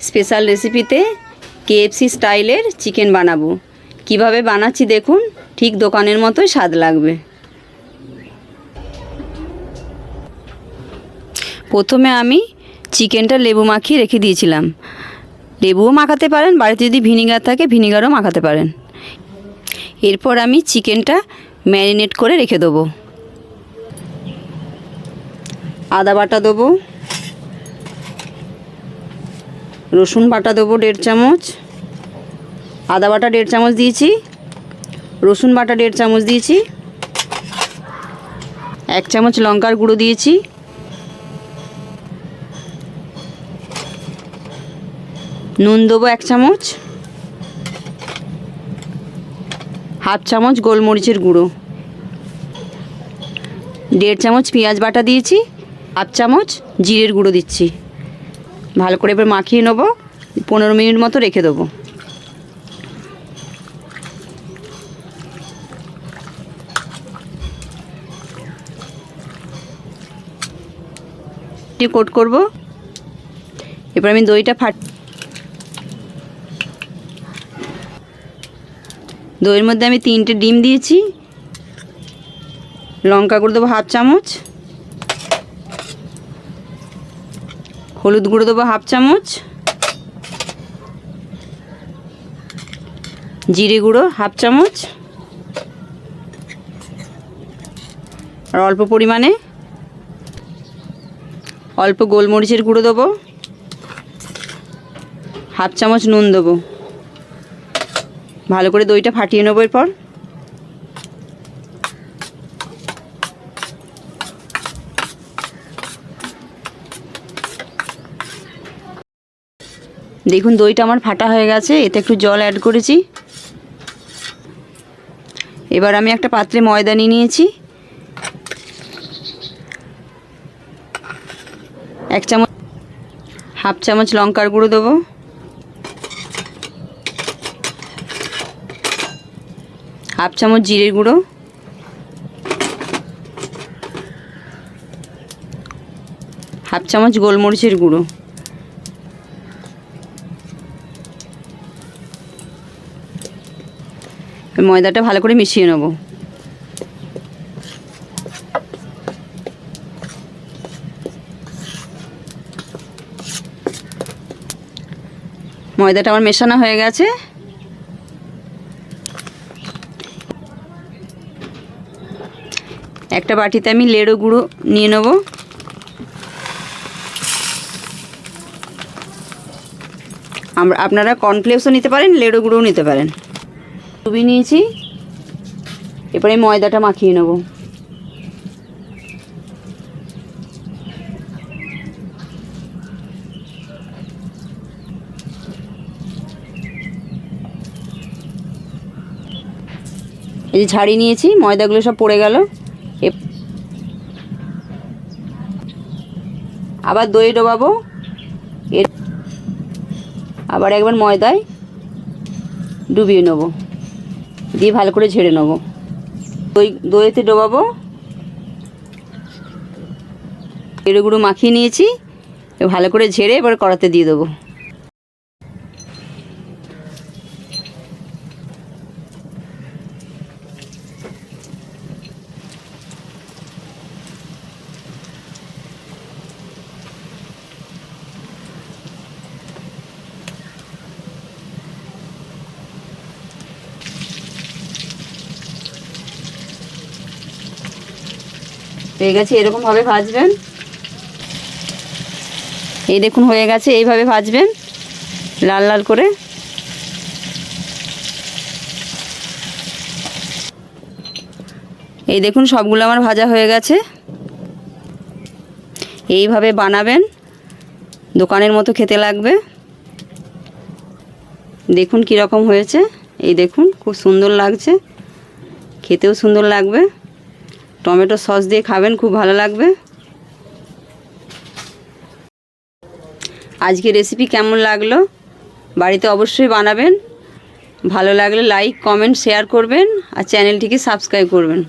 Special রেসিপিতে KFC স্টাইলের chicken বানাবো। কীভাবে বানাচ্ছি দেখুন, ঠিক দোকানের মতোই স্বাদ লাগবে। প্রথমে আমি চিকেনটা লেবু মাখিয়ে রেখে দিয়েছিলাম। লেবুও মাখাতে পারেন, বাড়িতে যদি ভিনিগার থাকে, ভিনিগারও মাখাতে পারেন। এরপর আমি চিকেনটা ম্যারিনেট করে রেখে দেবো। আদা বাটা দেবো। রসুন বাটা দেবো দেড় চামচ। আদা বাটা দেড় চামচ দিয়েছি। রসুন বাটা দেড় চামচ দিয়েছি। এক চামচ লঙ্কার গুঁড়ো দিয়েছি। নুন দেবো এক চামচ। হাফ চামচ গোলমরিচের গুঁড়ো। দেড় চামচ পেঁয়াজ বাটা দিয়েছি। হাফ চামচ জিরের গুঁড়ো দিচ্ছি। ভালো করে এবার মাখিয়ে নেব, পনেরো মিনিট মতো রেখে দেবো। কোট করব। এবার আমি দইটা ফাট, দইয়ের মধ্যে আমি তিনটে ডিম দিয়েছি। লঙ্কা গুঁড়ো দেবো হাফ চামচ। হলুদ গুঁড়ো দেবো হাফ চামচ। জিরে গুঁড়ো হাফ চামচ। আর অল্প পরিমাণে অল্প গোলমরিচের গুঁড়ো দেবো। হাফ চামচ নুন দেবো। ভালো করে দইটা ফাটিয়ে নেব এরপর। দেখুন দইটা আমার ফাটা হয়ে গেছে, এতে একটু জল অ্যাড করেছি। এবার আমি একটা পাত্রে ময়দা নিয়ে নিয়েছি। এক চামচ, হাফ চামচ লঙ্কার গুঁড়ো দেবো। হাফ চামচ জিরের গুঁড়ো। হাফ চামচ গোলমরিচের গুঁড়ো। ময়দাটা ভালো করে মিশিয়ে নেব। ময়দাটা আমার মেশানো হয়ে গেছে। একটা বাটিতে আমি লেড়ো গুঁড়ো নিয়ে নেব। আমরা আপনারা কর্নফ্লেক্সও নিতে পারেন, লেড়ো গুঁড়োও নিতে পারেন। ডুবি নিয়েছি। এরপরে ময়দাটা মাখিয়ে নেব। এই যে ঝাড়ি নিয়েছি, ময়দাগুলো সব পড়ে গেল। আবার দই ডোবাবো। এর আবার একবার ময়দায় ডুবিয়ে নেব। দিয়ে ভালো করে ঝেড়ে নেব। দই, দইতে ডোবাবো। এড়ে গুঁড়ো মাখিয়ে নিয়েছি, ভালো করে ঝেড়ে এবার কড়াতে দিয়ে দেবো। হয়ে গেছে এরকমভাবে ভাজবেন। এই দেখুন হয়ে গেছে, এইভাবে ভাজবেন, লাল লাল করে। এই দেখুন, সবগুলো আমার ভাজা হয়ে গেছে। এইভাবে বানাবেন, দোকানের মতো খেতে লাগবে। দেখুন কীরকম হয়েছে, এই দেখুন, খুব সুন্দর লাগছে, খেতেও সুন্দর লাগবে। টমেটো সস দিয়ে খাবেন, খুব ভালো লাগবে। আজকে রেসিপি কেমন লাগল? বাড়িতে অবশ্যই বানাবেন। ভালো লাগলে লাইক কমেন্ট শেয়ার করবেন আর চ্যানেলটিকে সাবস্ক্রাইব করবেন।